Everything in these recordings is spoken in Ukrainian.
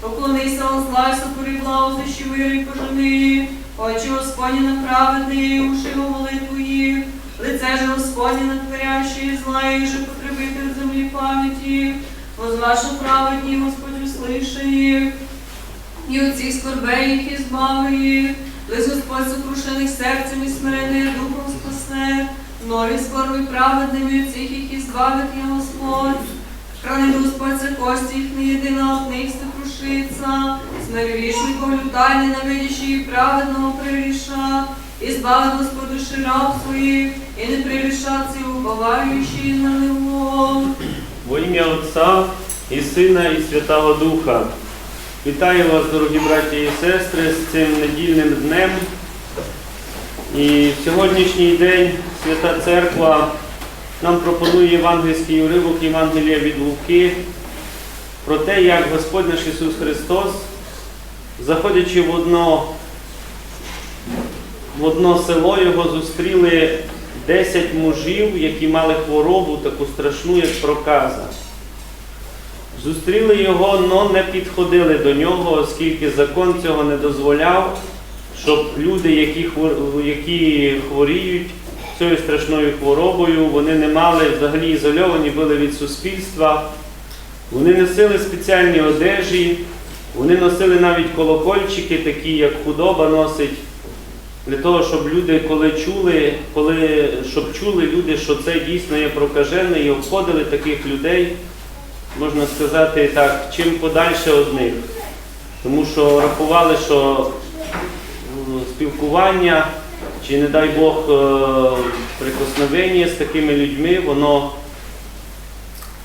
Поклонися, озлай, сотвори благо, знищи мир пожени. Очі Господні на праведний, уши його молитву. Лице же Господні на творящі, зла і же потребитель землі пам'яті. Возвашу праведні, Господь услиши їх. І цих скорбей їх і збави їх. Лиш Господь сокрушених серцем і смирених духом спасе. Нові скорби праведними цих їх і збавить я Господь. Хранить Господь кості їх не єдина от них сокрушиться. Смирвішником лютай, ненавидящий і праведного приріша. І збавить Господь душі раб своїх, і не прирішаться, уповаючи на него. Во ім'я Отця і Сина, і Святого Духа. Вітаю вас, дорогі браті і сестри, з цим недільним днем. І в сьогоднішній день Свята Церква нам пропонує євангельський уривок Євангелія від Луки про те, як Господь наш Ісус Христос, заходячи в одно, в одно село, його зустріли 10 мужів, які мали хворобу таку страшну, як проказа. Зустріли його, але не підходили до нього, оскільки закон цього не дозволяв, щоб люди, які, хвор- які хворіють цією страшною хворобою, вони не мали взагалі ізольовані, були від суспільства. Вони носили спеціальні одежі, вони носили навіть колокольчики, такі як худоба носить, для того, щоб люди, коли чули, коли, щоб чули люди, що це дійсно є прокажене, і обходили таких людей можна сказати так, чим подальше одних. Тому що рахували, що спілкування чи, не дай Бог, е, прикосновення з такими людьми, воно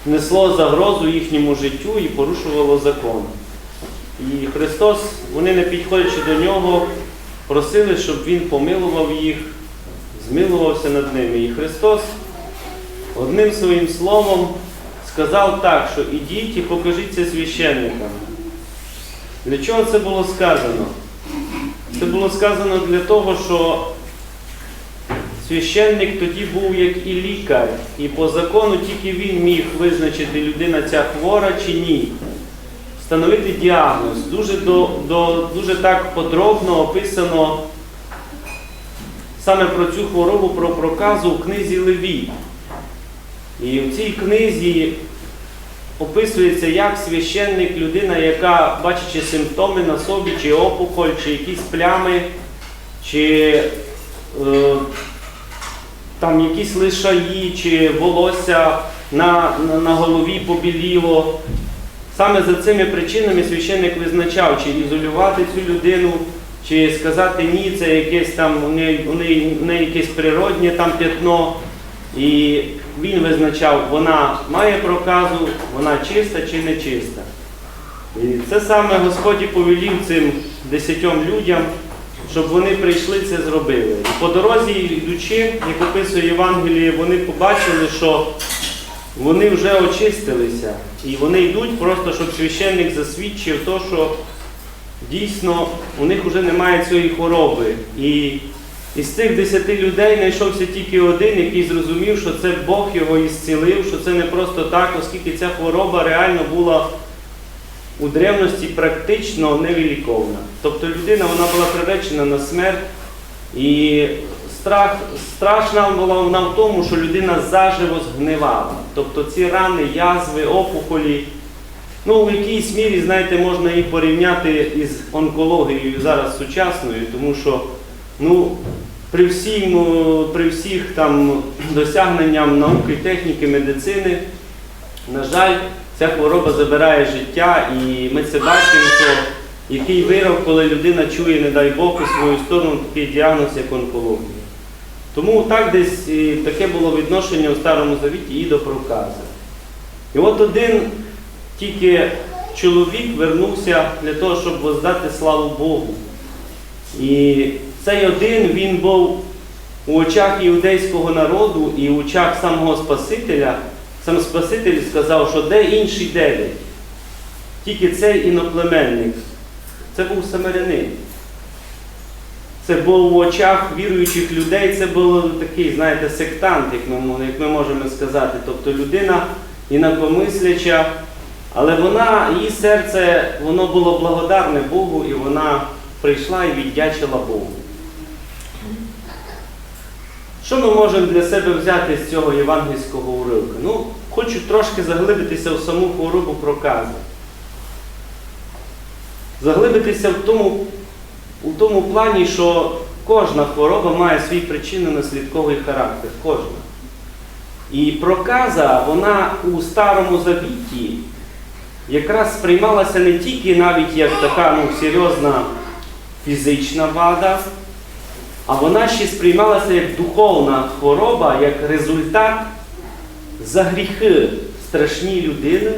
несло загрозу їхньому життю і порушувало закон. І Христос, вони не підходячи до нього, просили, щоб Він помилував їх, змилувався над ними. І Христос одним своїм словом сказав так, що ідіть і покажіться священникам. Для чого це було сказано? Це було сказано для того, що священник тоді був як і лікар, і по закону тільки він міг визначити, людина ця хвора чи ні. Встановити діагноз. Дуже, до, до, дуже так подробно описано саме про цю хворобу, про проказу у книзі Левій. І в цій книзі описується, як священник, людина, яка, бачачи симптоми на собі, чи опухоль, чи якісь плями, чи е, там якісь лишаї, чи волосся на, на, на голові побіліло. Саме за цими причинами священник визначав, чи ізолювати цю людину, чи сказати ні, це якесь там у неї, у неї, у неї якесь природнє там п'ятно. І він визначав, вона має проказу, вона чиста чи не чиста. І це саме Господь повелів цим десятьом людям, щоб вони прийшли це зробили. По дорозі йдучи, як описує Євангеліє, вони побачили, що вони вже очистилися. І вони йдуть просто, щоб священник засвідчив то, що дійсно у них вже немає цієї хвороби. І із цих десяти людей знайшовся тільки один, який зрозумів, що це Бог його ісцілив, що це не просто так, оскільки ця хвороба реально була у древності практично невиліковна. Тобто людина вона була приречена на смерть, і страх, страшна була вона в тому, що людина заживо згнивала. Тобто ці рани, язви, опухолі, ну в якійсь мірі, знаєте, можна їх порівняти із онкологією зараз сучасною, тому що ну, при, всім, при всіх там досягненням науки, техніки, медицини, на жаль, ця хвороба забирає життя, і ми це бачимо, що який вирок, коли людина чує, не дай Бог, у свою сторону такий діагноз, як онкологія. Тому так десь таке було відношення у Старому Завіті і до прокази. І от один тільки чоловік вернувся для того, щоб воздати славу Богу. І цей один він був у очах іудейського народу і в очах самого Спасителя. Сам Спаситель сказав, що де інший дев'ять? Тільки цей іноплеменник. Це був самарянин. Це був в очах віруючих людей, це був такий, знаєте, сектант, як ми, як ми можемо сказати. Тобто людина інакомисляча, Але вона, її серце, воно було благодарне Богу, і вона прийшла і віддячила Богу. Що ми можемо для себе взяти з цього євангельського уривка? Ну, хочу трошки заглибитися в саму хворобу прокази. Заглибитися в тому, у тому плані, що кожна хвороба має свій причинно-наслідковий характер. Кожна. І проказа, вона у Старому Завіті якраз сприймалася не тільки навіть як така ну, серйозна фізична вада, а вона ще сприймалася як духовна хвороба, як результат за гріхи страшні людини.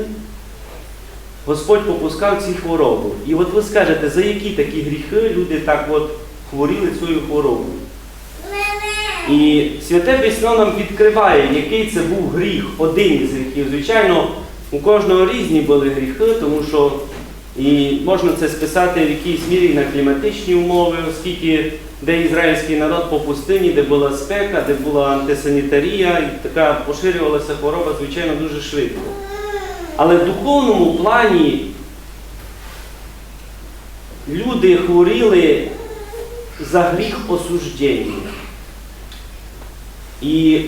Господь попускав ці хвороби. І от ви скажете, за які такі гріхи люди так от хворіли цією хворобою? І святе письмо нам відкриває, який це був гріх, один із гріхів. Звичайно, у кожного різні були гріхи, тому що і можна це списати в якійсь мірі на кліматичні умови, оскільки де ізраїльський народ по пустині, де була спека, де була антисанітарія, і така поширювалася хвороба, звичайно, дуже швидко. Але в духовному плані люди хворіли за гріх осуждення. І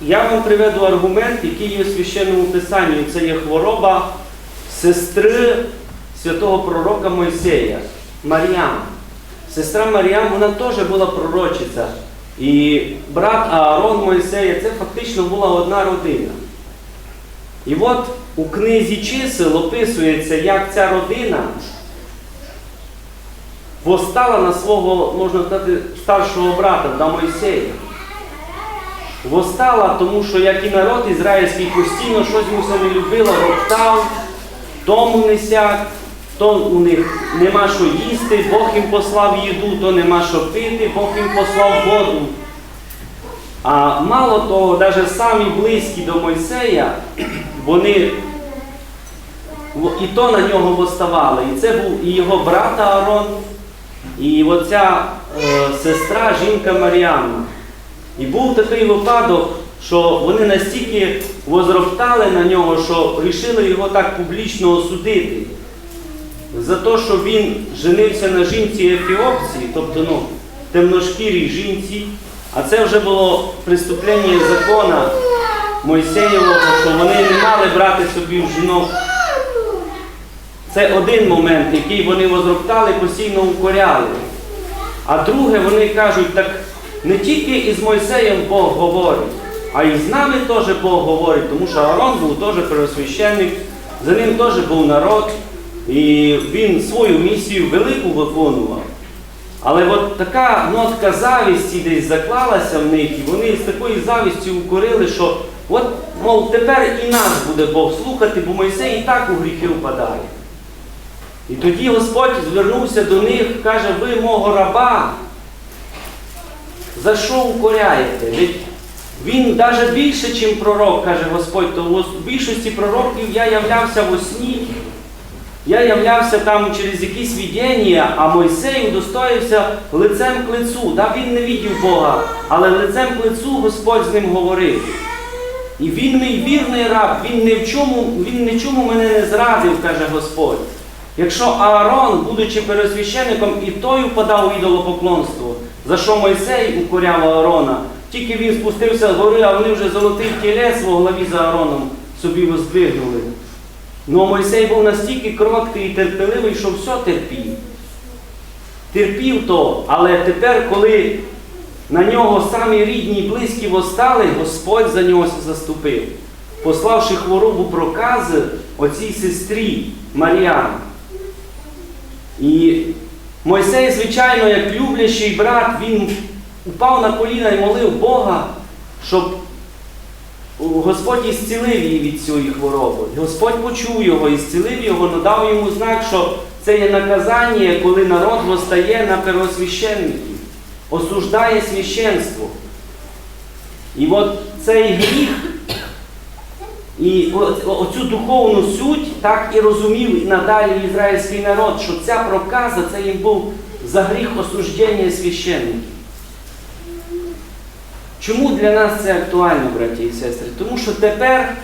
я вам приведу аргумент, який є у священному писанні. Це є хвороба сестри святого пророка Мойсея, Маріам. Сестра Маріам, вона теж була пророчиця. І брат Аарон Мойсея це фактично була одна родина. І от у книзі чисел описується, як ця родина восстала на свого, можна сказати, старшого брата на Мойсея. Восстала, тому що як і народ ізраїльський постійно щось мусив не любила, роптав, тому не сяк, то у них нема що їсти, Бог їм послав їду, то нема що пити, Бог їм послав воду. А мало того, навіть самі близькі до Мойсея, вони і то на нього восставали. І це був і його брат Аарон, і оця е, сестра, жінка Маріанна. І був такий випадок, що вони настільки возроптали на нього, що рішили його так публічно осудити. За те, що він женився на жінці ефіопці, тобто ну, темношкірій жінці, а це вже було преступлення закона Мойсеєвого, що вони не мали брати собі в жінок. Це один момент, який вони возроптали, постійно укоряли. А друге, вони кажуть, так не тільки із Мойсеєм Бог говорить, а і з нами теж Бог говорить, тому що Аарон був теж первосвященник, за ним теж був народ, і він свою місію велику виконував. Але от така нотка завісті десь заклалася в них, і вони з такою завістю укорили, що от, мов, тепер і нас буде Бог слухати, бо Мойсей і так у гріхи впадає. І тоді Господь звернувся до них, каже, ви мого раба, за що укоряєте? Він навіть більше, ніж пророк, каже Господь, то у більшості пророків я являвся во сні, я являвся там через якісь видіння, а Мойсей удостоївся лицем к лицу. Да, він не видів Бога, але лицем к лицу Господь з ним говорив. І він мій вірний раб, він ні в чому, він нічому мене не зрадив, каже Господь. Якщо Аарон, будучи пересвященником, і той впадав у ідолопоклонство, за що Мойсей укоряв Аарона, тільки він спустився з гори, а вони вже золотий тілець во главі за Аароном собі воздвигнули. Ну Мойсей був настільки кроткий і терпеливий, що все терпів. Терпів то, але тепер, коли на нього самі рідні і близькі восстали, Господь за нього заступив, пославши хворобу прокази оцій сестрі Маріані. І Мойсей, звичайно, як люблячий брат, він упав на коліна і молив Бога, щоб Господь ісцілив її від цієї хвороби. Господь почув його, ісцілив його, надав йому знак, що це є наказання, коли народ восстає на первосвященників, осуждає священство. І от цей гріх і оцю духовну суть так і розумів і надалі ізраїльський народ, що ця проказа це їм був за гріх осуждення священників. Чому для нас це актуально, браті і сестри? Тому що тепер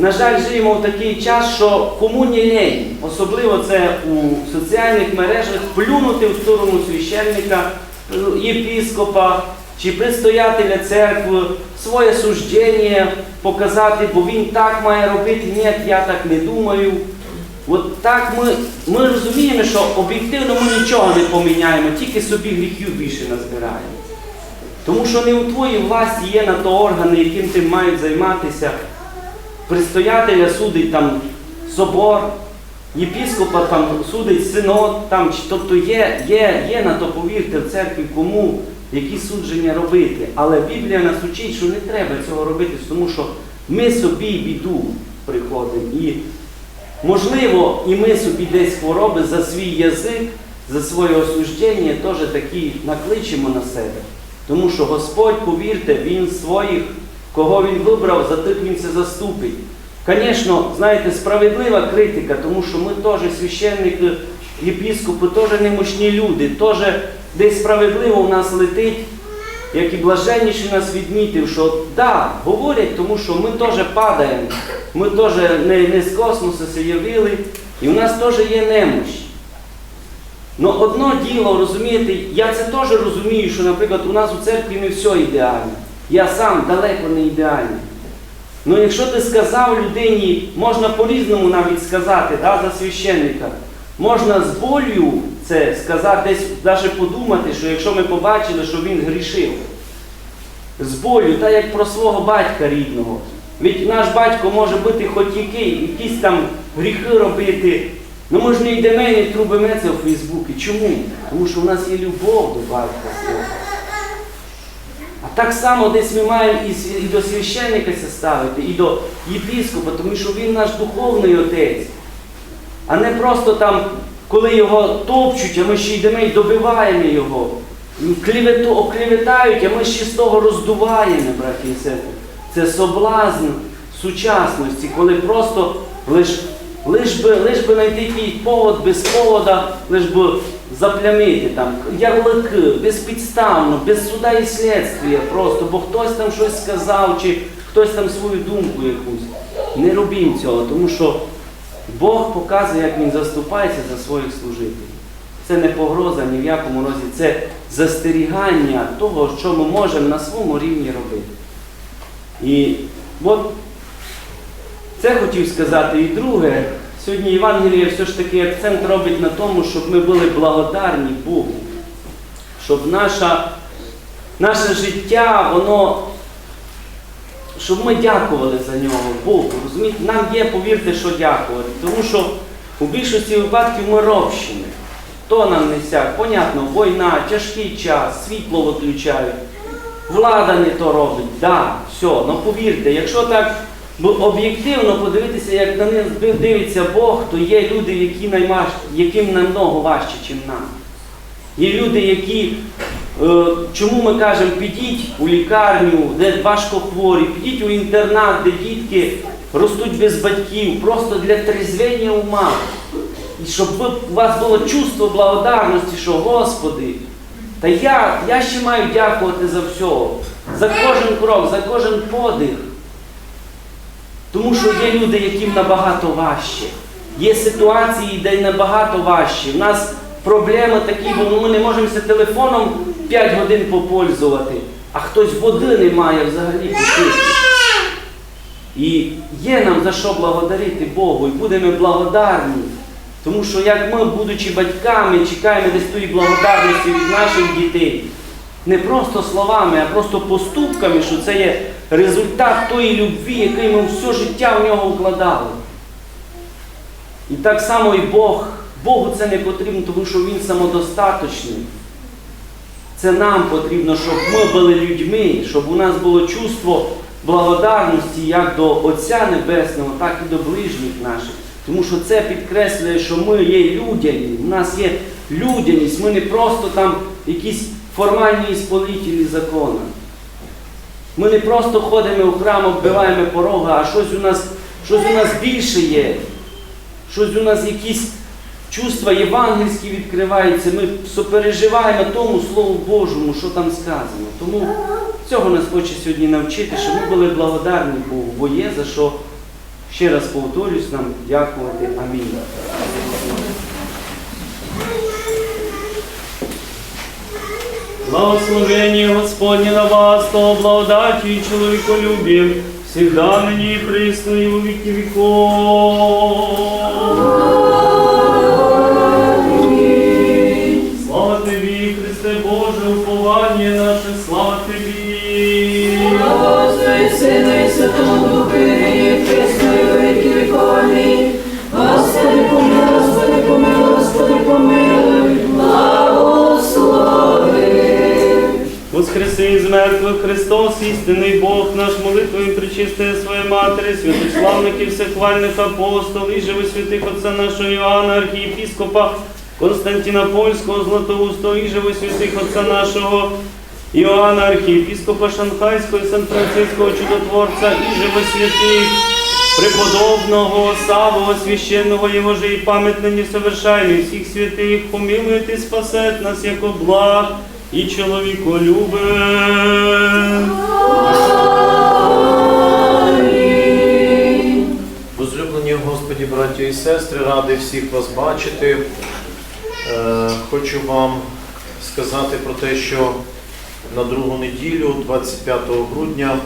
На жаль, живемо в такий час, що кому не лень, особливо це у соціальних мережах, плюнути в сторону священника, е, єпіскопа чи предстоятеля церкви, своє суждення показати, бо він так має робити, ні, я так не думаю. От так ми, ми розуміємо, що об'єктивно ми нічого не поміняємо, тільки собі гріхів більше назбираємо. Тому що не у твоїй власті є на то органи, яким ти мають займатися. Предстоятеля судить там собор, єпіскопа там судить синод, там, тобто є, є, є на то, повірте, в церкві кому які судження робити. Але Біблія нас учить, що не треба цього робити, тому що ми собі біду приходимо. І можливо, і ми собі десь хвороби за свій язик, за своє осуждення теж такі накличемо на себе. Тому що Господь, повірте, Він своїх, кого Він вибрав, за тих Він це заступить. Звісно, знаєте, справедлива критика, тому що ми теж священники, єпіскопи, теж немощні люди, теж десь справедливо в нас летить, як і блаженніший нас відмітив, що да, говорять, тому що ми теж падаємо, ми теж не, не з космосу се і в нас теж є немощ. Ну одно діло, розумієте, я це теж розумію, що, наприклад, у нас у церкві не все ідеально. Я сам далеко не ідеальний. Ну якщо ти сказав людині, можна по-різному навіть сказати, да, за священника, можна з болю це сказати, десь навіть подумати, що якщо ми побачили, що він грішив. З болю, так як про свого батька рідного. Ведь наш батько може бути хоч який, якісь там гріхи робити. Ну ми ж не йдемо і не трубимо це в Фейсбуці. Чому? Тому що в нас є любов до батька свого. А так само десь ми маємо і, до священника це ставити, і до єпіскопа, тому що він наш духовний отець. А не просто там, коли його топчуть, а ми ще йдемо і добиваємо його. Клевету, оклеветають, а ми ще з того роздуваємо, браті і сестри. Це соблазн сучасності, коли просто лиш, лиш би, лиш би знайти якийсь повод без повода, лиш би заплямити там ярлики, безпідставно, без суда і слідства просто, бо хтось там щось сказав, чи хтось там свою думку якусь. Не робім цього, тому що Бог показує, як Він заступається за своїх служителів. Це не погроза ні в якому разі, це застерігання того, що ми можемо на своєму рівні робити. І от це хотів сказати. І друге, сьогодні Євангеліє все ж таки акцент робить на тому, щоб ми були благодарні Богу, щоб наша, наше життя, воно, щоб ми дякували за нього Богу. Розумієте, нам є, повірте, що дякувати. Тому що у більшості випадків ми робщини. То нам не сяк. Понятно, війна, тяжкий час, світло виключають. Влада не то робить, да, все. Ну повірте, якщо так бо об'єктивно подивитися, як на них дивиться Бог, то є люди, які наймаж, яким намного важче, ніж нам. Є люди, які, е, чому ми кажемо, підіть у лікарню, де важко хворі, підіть у інтернат, де дітки ростуть без батьків, просто для трезвення ума. І щоб у вас було чувство благодарності, що Господи, та я, я ще маю дякувати за все, за кожен крок, за кожен подих. Тому що є люди, яким набагато важче. Є ситуації, де набагато важче. У нас проблеми такі, бо ми не можемося телефоном 5 годин попользувати, а хтось води не має взагалі попити. І є нам за що благодарити Богу, і будемо благодарні. Тому що як ми, будучи батьками, чекаємо десь тої благодарності від наших дітей, не просто словами, а просто поступками, що це є результат тої любві, який ми все життя в нього вкладали. І так само і Бог. Богу це не потрібно, тому що Він самодостаточний. Це нам потрібно, щоб ми були людьми, щоб у нас було чувство благодарності як до Отця Небесного, так і до ближніх наших. Тому що це підкреслює, що ми є людяні, у нас є людяність, ми не просто там якісь формальні ісполнителі закону. Ми не просто ходимо в храм, оббиваємо порога, а щось у нас, щось у нас більше є. Щось у нас якісь чувства євангельські відкриваються. Ми сопереживаємо тому Слову Божому, що там сказано. Тому цього нас хоче сьогодні навчити, щоб ми були благодарні Богу, бо є за що Ще раз повторюсь нам дякувати. Амінь. Благословение Господне на вас, то благодаті и человеколюбием, всегда ныне і присно и у веки веков. Слава Тобі, Христе Боже, уповання наше, слава Тобі. Воскреси із мертвих Христос, істинний Бог наш, молитвою причистає своє Матері, святославних і всехвальних апостол, і живи святих Отця нашого Іоанна, архієпіскопа Константина Польського, Златоустого, і живи святих Отця нашого Іоанна, архієпіскопа Шанхайського, і Сан-Франциського чудотворця, і живи святих преподобного, Савого, священного Його же і пам'ятнині совершайних всіх святих, помилуйте, спасет нас, як благ і чоловіколюбе. Возлюблені Господі, браті і сестри, радий всіх вас бачити. Е, хочу вам сказати про те, що на другу неділю, 25 грудня,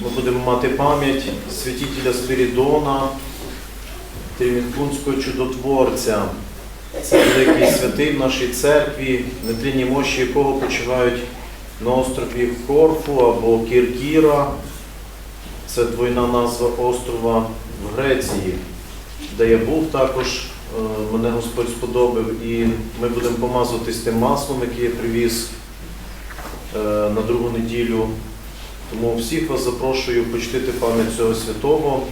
ми будемо мати пам'ять святителя Спірідона, Трімінкунського чудотворця. Це великий святий в нашій церкві, нетлінні мощі якого почивають на острові Корфу або Кіркіра. Це двойна назва острова в Греції, де я був також. е, Мене Господь сподобав, і ми будемо помазуватись тим маслом, яке я привіз е, на другу неділю. Тому всіх вас запрошую почтити пам'ять цього святого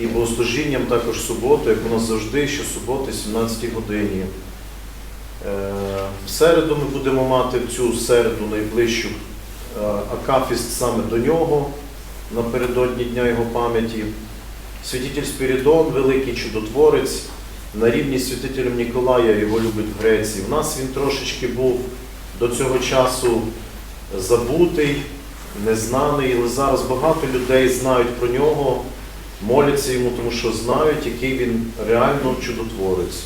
і богослужінням також суботу, як у нас завжди, що суботи, 17 годині. Е, В середу ми будемо мати в цю середу найближчу е, акафіст саме до нього напередодні Дня його пам'яті. Святитель Спірідон, великий чудотворець, на рівні з святителем Ніколая його любить в Греції. У нас він трошечки був до цього часу забутий, незнаний, але зараз багато людей знають про нього, моляться йому, тому що знають, який він реально чудотворець.